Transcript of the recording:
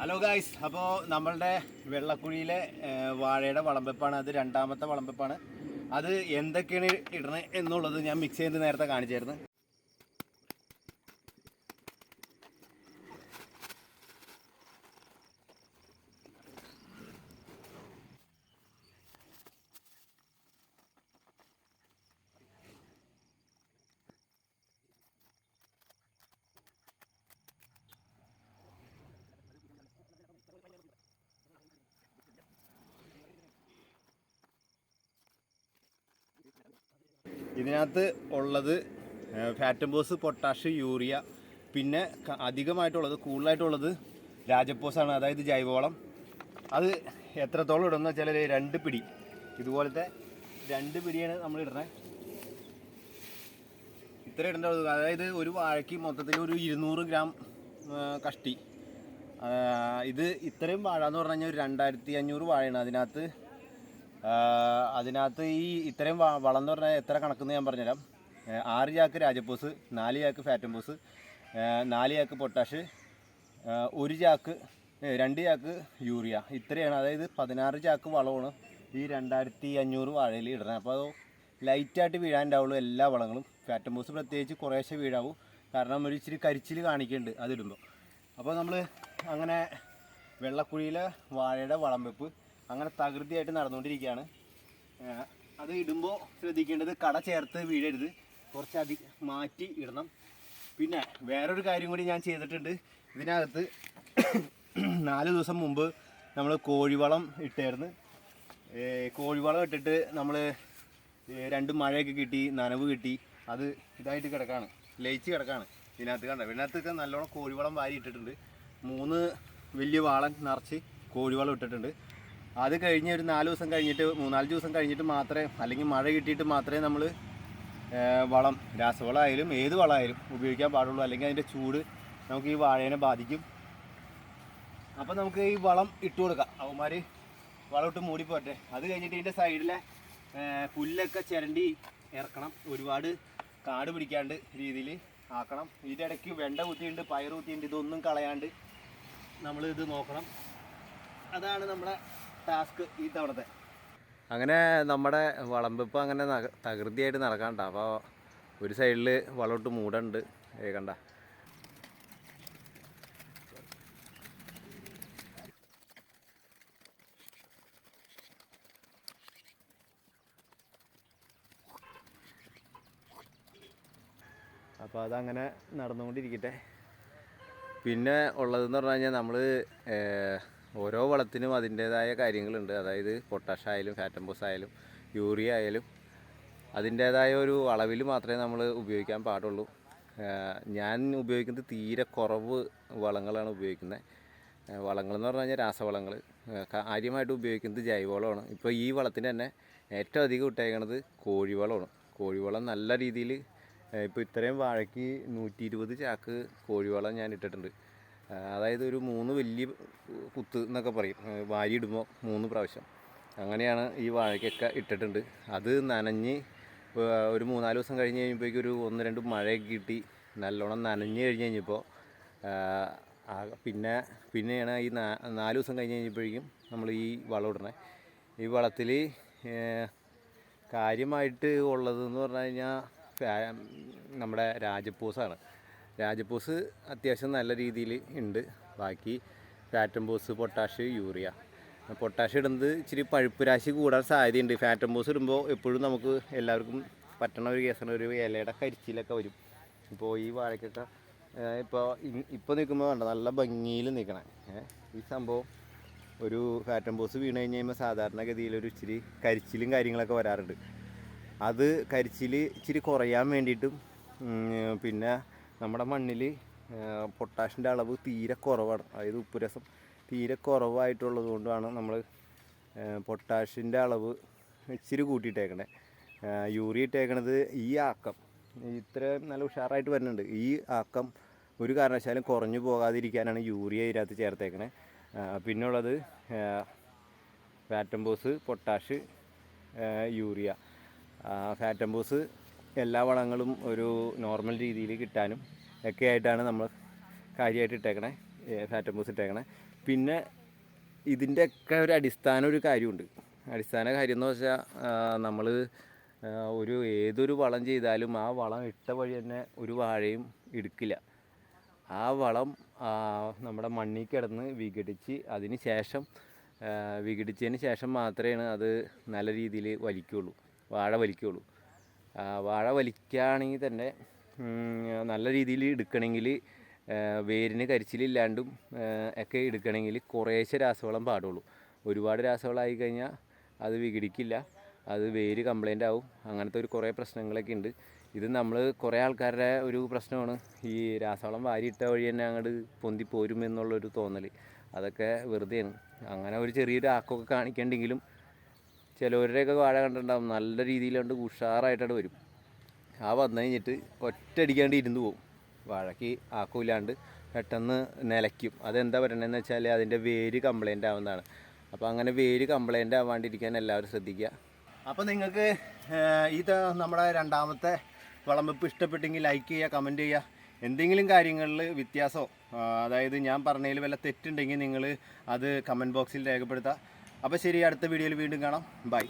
Hello guys അപ്പോൾ നമ്മളുടെ വെള്ളക്കുഴിയിലെ വാഴയുടെ വളമ്പെപ്പാണ്. അത് രണ്ടാമത്തെ വളമ്പെപ്പാണ്. അത് എന്തൊക്കെയാണ് ഇടണത് എന്നുള്ളത് ഞാൻ മിക്സ് ചെയ്ത് നേരത്തെ കാണിച്ചായിരുന്നു. ഇതിനകത്ത് ഉള്ളത് ഫാറ്റംബോസ് പൊട്ടാഷ് യൂറിയ പിന്നെ അധികമായിട്ടുള്ളത് കൂടുതലായിട്ടുള്ളത് രാജപ്പോസാണ് അതായത് ജൈവവളം. അത് എത്രത്തോളം ഇടുന്ന ഒരു രണ്ട് പിടി. ഇതുപോലത്തെ രണ്ട് പിടിയാണ് നമ്മൾ ഇടുന്നത് ഇത്ര ഇടേണ്ടത് അതായത് ഒരു വാഴയ്ക്ക് മൊത്തത്തിൽ ഒരു ഇരുന്നൂറ് ഗ്രാം കഷ്ടി. ഇത് ഇത്രയും വാഴ എന്ന് പറഞ്ഞു കഴിഞ്ഞാൽ ഒരു രണ്ടായിരത്തി അഞ്ഞൂറ് വാഴയാണ്. അതിനകത്ത് അതിനകത്ത് ഈ ഇത്രയും വളം എന്ന് പറഞ്ഞാൽ എത്ര കണക്കെന്ന് ഞാൻ പറഞ്ഞുതരാം. ആറ് ചാക്ക് രാജപ്പൂസ് നാല് ചാക്ക് ഫാറ്റംപൂസ് നാല് ചാക്ക് പൊട്ടാഷ് ഒരു ചാക്ക് രണ്ട് ചാക്ക് യൂറിയ. ഇത്രയാണ്. അതായത് പതിനാറ് ചാക്ക് വളമാണ് ഈ രണ്ടായിരത്തി അഞ്ഞൂറ് വാഴയിൽ ഇടുന്നത്. അപ്പോൾ അത് ലൈറ്റായിട്ട് വീഴാനുണ്ടാവുള്ളൂ എല്ലാ വളങ്ങളും. ഫാറ്റംപൂസ് പ്രത്യേകിച്ച് കുറേശ്ശെ വീഴാവും. കാരണം ഒരു ഇച്ചിരി കരിച്ചിൽ കാണിക്കുന്നുണ്ട് അതിടുമ്പോൾ അപ്പോൾ നമ്മൾ അങ്ങനെ വെള്ളക്കുഴിയിലെ വാഴയുടെ വളം വെപ്പ് അങ്ങനെ തകൃതിയായിട്ട് നടന്നുകൊണ്ടിരിക്കുകയാണ്. അത് ഇടുമ്പോൾ ശ്രദ്ധിക്കേണ്ടത് കട ചേർത്ത് വീഴരുത്. കുറച്ച് അധി മാറ്റി ഇടണം. പിന്നെ വേറൊരു കാര്യം കൂടി ഞാൻ ചെയ്തിട്ടുണ്ട്. ഇതിനകത്ത് നാല് ദിവസം മുമ്പ് നമ്മൾ കോഴിവളം ഇട്ടായിരുന്നു. കോഴിവളം ഇട്ടിട്ട് നമ്മൾ രണ്ട് മഴയൊക്കെ കിട്ടി നനവ് കിട്ടി. അത് ഇതായിട്ട് കിടക്കാണ്. ലയിച്ച് കിടക്കാണ് ഇതിനകത്ത് കണ്ട? ഇതിനകത്തൊക്കെ നല്ലോണം കോഴിവളം വാരി ഇട്ടിട്ടുണ്ട്. മൂന്ന് വലിയ വാളൻ നിറച്ച് കോഴിവളം ഇട്ടിട്ടുണ്ട്. അത് കഴിഞ്ഞ് ഒരു നാല് ദിവസം കഴിഞ്ഞിട്ട് മൂന്നാൽ ദിവസം കഴിഞ്ഞിട്ട് മാത്രമേ അല്ലെങ്കിൽ മഴ കിട്ടിയിട്ട് മാത്രമേ നമ്മൾ വളം രാസവളമായാലും ഏത് വളമായാലും ഉപയോഗിക്കാൻ പാടുള്ളൂ. അല്ലെങ്കിൽ അതിന്റെ ചൂട് നമുക്ക് ഈ വാഴേനെ ബാധിക്കും. അപ്പം നമുക്ക് ഈ വളം ഇട്ട് കൊടുക്കാം. അവന്മാർ വളം ഇട്ട് മൂടി പോട്ടെ അത് കഴിഞ്ഞിട്ട് ഇതിന്റെ സൈഡിലെ പുല്ലൊക്കെ ചിരണ്ടി ഇറക്കണം. ഒരുപാട് കാട് പിടിക്കാണ്ട് രീതിയിൽ ആക്കണം. ഇതിന്റെ ഇടയ്ക്ക് വെണ്ട കുത്തിയുണ്ട് പയർ കുത്തിയുണ്ട് ഇതൊന്നും കളയാണ്ട് നമ്മൾ ഇത് നോക്കണം. അതാണ് നമ്മുടെ ടാസ്ക് ഈ തവണത്തെ. അങ്ങനെ നമ്മുടെ വളമ്പെപ്പ് അങ്ങനെ തകൃതിയായിട്ട് നടക്കാണ്ട. അപ്പോൾ ഒരു സൈഡിൽ വളമിട്ട് മൂടുണ്ട്. കണ്ട? അപ്പോൾ അതങ്ങനെ നടന്നുകൊണ്ടിരിക്കട്ടെ. പിന്നെ ഉള്ളതെന്ന് പറഞ്ഞു കഴിഞ്ഞാൽ നമ്മൾ ഓരോ വളത്തിനും അതിന്റേതായ കാര്യങ്ങളുണ്ട്. അതായത് പൊട്ടാഷ് ആയാലും ഫാറ്റംബോസ് ആയാലും യൂറിയ ആയാലും അതിന്റേതായ ഒരു അളവിൽ മാത്രമേ നമ്മൾ ഉപയോഗിക്കാൻ പാടുള്ളൂ. ഞാൻ ഉപയോഗിക്കുന്നത് തീരെ കുറവ് വളങ്ങളാണ് ഉപയോഗിക്കുന്നത്. വളങ്ങൾ എന്ന് പറഞ്ഞു കഴിഞ്ഞാൽ രാസവളങ്ങൾ ആദ്യമായിട്ട് ഉപയോഗിക്കുന്നത് ജൈവവളമാണ്. ഇപ്പോൾ ഈ വളത്തിന് തന്നെ ഏറ്റവും അധികം ഇട്ടേക്കണത് കോഴിവളമാണ്. കോഴിവളം നല്ല രീതിയിൽ ഇപ്പോൾ ഇത്രയും വാഴയ്ക്ക് നൂറ്റി ഇരുപത് ചാക്ക് കോഴിവളം ഞാൻ ഇട്ടിട്ടുണ്ട്. അതായത് ഒരു മൂന്ന് വലിയ കുത്ത് എന്നൊക്കെ പറയും. ഏഹ് വാരി ഇടുമ്പോൾ മൂന്ന് പ്രാവശ്യം. അങ്ങനെയാണ് ഈ വാഴയ്ക്കൊക്കെ ഇട്ടിട്ടുണ്ട്. അത് നനഞ്ഞ് ഒരു മൂന്നാൽ ദിവസം കഴിഞ്ഞ് കഴിയുമ്പോഴേക്കും ഒരു ഒന്ന് രണ്ട് മഴയൊക്കെ കിട്ടി നല്ലോണം നനഞ്ഞ് കഴിഞ്ഞ് കഴിഞ്ഞപ്പോൾ പിന്നെ പിന്നെയാണ് ഈ നാല് ദിവസം കഴിഞ്ഞ് കഴിഞ്ഞപ്പോഴേക്കും നമ്മൾ ഈ വളം ഇടണേ. ഈ വളത്തിൽ കാര്യമായിട്ട് ഉള്ളതെന്ന് പറഞ്ഞു കഴിഞ്ഞാൽ നമ്മുടെ രാജപ്പൂസാണ്. രാജപ്പൂസ് അത്യാവശ്യം നല്ല രീതിയിൽ ഉണ്ട്. ബാക്കി ഫാറ്റംബോസ് പൊട്ടാഷ് യൂറിയ. പൊട്ടാഷ് ഇടുന്നത് ഇച്ചിരി പഴുപ്പ് രാശി കൂടാൻ സാധ്യതയുണ്ട്. ഫാറ്റംബോസ് ഇടുമ്പോൾ എപ്പോഴും നമുക്ക് എല്ലാവർക്കും പറ്റണ ഒരു കേസാണ്. ഒരു ഇലയുടെ കരിച്ചിലൊക്കെ വരും. ഇപ്പോൾ ഈ വാഴയ്ക്കൊക്കെ ഇപ്പോൾ ഇപ്പോൾ നിൽക്കുമ്പോൾ വേണ്ട നല്ല ഭംഗിയിൽ നിൽക്കണം. ഈ സംഭവം ഒരു ഫാറ്റംബോസ് വീണ് കഴിഞ്ഞ് കഴിയുമ്പോൾ സാധാരണഗതിയിൽ ഒരു ഇച്ചിരി കരിച്ചിലും കാര്യങ്ങളൊക്കെ വരാറുണ്ട്. അത് കരിച്ചിൽ ഇച്ചിരി കുറയാൻ വേണ്ടിയിട്ടും പിന്നെ നമ്മുടെ മണ്ണിൽ പൊട്ടാഷിന്റെ അളവ് തീരെ കുറവാണ്. അതായത് ഉപ്പുരസം തീരെ കുറവായിട്ടുള്ളത് കൊണ്ടാണ് നമ്മൾ പൊട്ടാഷിന്റെ അളവ് ഇച്ചിരി കൂട്ടിയിട്ടേക്കണേ. യൂറിയ ഇട്ടേക്കണത് ഈ ആക്കം. ഇത്ര നല്ല ഉഷാറായിട്ട് വരുന്നുണ്ട്. ഈ ആക്കം ഒരു കാരണവശാലും കുറഞ്ഞു പോകാതിരിക്കാനാണ് യൂറിയ ഇതിനകത്ത് ചേർത്തേക്കണേ. പിന്നുള്ളത് ഫാറ്റംബോസ് പൊട്ടാഷ് യൂറിയ. ഫാറ്റംബോസ് എല്ലാ വളങ്ങളും ഒരു നോർമൽ രീതിയിൽ കിട്ടാനും ഒക്കെ ആയിട്ടാണ് നമ്മൾ കാര്യമായിട്ട് ഇട്ടേക്കണേ. ഫാറ്റംബോസ് ഇട്ടേക്കണേ. പിന്നെ ഇതിന്റെയൊക്കെ ഒരു അടിസ്ഥാന ഒരു കാര്യമുണ്ട്. അടിസ്ഥാന കാര്യം എന്ന് വെച്ചാൽ നമ്മൾ ഒരു ഏതൊരു വളം ചെയ്താലും ആ വളം ഇട്ട വഴി തന്നെ ഒരു വാഴയും എടുക്കില്ല. ആ വളം നമ്മുടെ മണ്ണിൽ കിടന്ന് വിഘടിച്ച് അതിന് ശേഷം വിഘടിച്ചതിന് ശേഷം മാത്രമേ അത് നല്ല രീതിയിൽ വലിക്കുകയുള്ളൂ വാഴ വലിക്കുകയുള്ളൂ വാഴ വലിക്കുകയാണെങ്കിൽ തന്നെ നല്ല രീതിയിൽ എടുക്കണമെങ്കിൽ വേരിന് കരിച്ചിലില്ലാണ്ടും ഒക്കെ എടുക്കണമെങ്കിൽ കുറേശ്ശെ രാസവളം പാടുള്ളൂ. ഒരുപാട് രാസവളമായി കഴിഞ്ഞാൽ അത് വിഘടിക്കില്ല. അത് വേര് കംപ്ലൈന്റ് ആവും. അങ്ങനത്തെ ഒരു കുറേ പ്രശ്നങ്ങളൊക്കെ ഉണ്ട്. ഇത് നമ്മൾ കുറേ ആൾക്കാരുടെ ഒരു പ്രശ്നമാണ്. ഈ രാസവളം വാരിയിട്ട വഴി തന്നെ അങ്ങോട്ട് പൊന്തി പോരും എന്നുള്ളൊരു തോന്നൽ അതൊക്കെ വെറുതെയാണ്. അങ്ങനെ ഒരു ചെറിയൊരു ആക്കൊക്കെ കാണിക്കണ്ടെങ്കിലും ചിലവരുടെയൊക്കെ വാഴ കണ്ടിട്ടുണ്ടാവും. നല്ല രീതിയിൽ കണ്ട് ഉഷാറായിട്ടാണ് വരും. ആ വന്നു കഴിഞ്ഞിട്ട് ഒറ്റയടിക്കാണ്ട് ഇരുന്ന് പോകും വാഴയ്ക്ക് ആക്കൂലാണ്ട് പെട്ടെന്ന് നിലയ്ക്കും. അതെന്താ പറയണതെന്ന് വെച്ചാൽ അതിന്റെ വേര് കംപ്ലൈന്റ് ആവുന്നതാണ്. അപ്പോൾ അങ്ങനെ വേര് കംപ്ലൈന്റ് ആവാണ്ടിരിക്കാൻ എല്ലാവരും ശ്രദ്ധിക്കുക. അപ്പോൾ നിങ്ങൾക്ക് ഇത് നമ്മുടെ രണ്ടാമത്തെ വിളമ്പെപ്പ് ഇഷ്ടപ്പെട്ടെങ്കിൽ ലൈക്ക് ചെയ്യുക കമന്റ് ചെയ്യുക. എന്തെങ്കിലും കാര്യങ്ങളിൽ വ്യത്യാസമോ? അതായത് ഞാൻ പറഞ്ഞതിൽ വല്ല തെറ്റുണ്ടെങ്കിൽ നിങ്ങൾ അത് കമന്റ് ബോക്സിൽ രേഖപ്പെടുത്തുക. അപ്പോൾ ശരി അടുത്ത വീഡിയോയിൽ വീണ്ടും കാണാം. ബൈ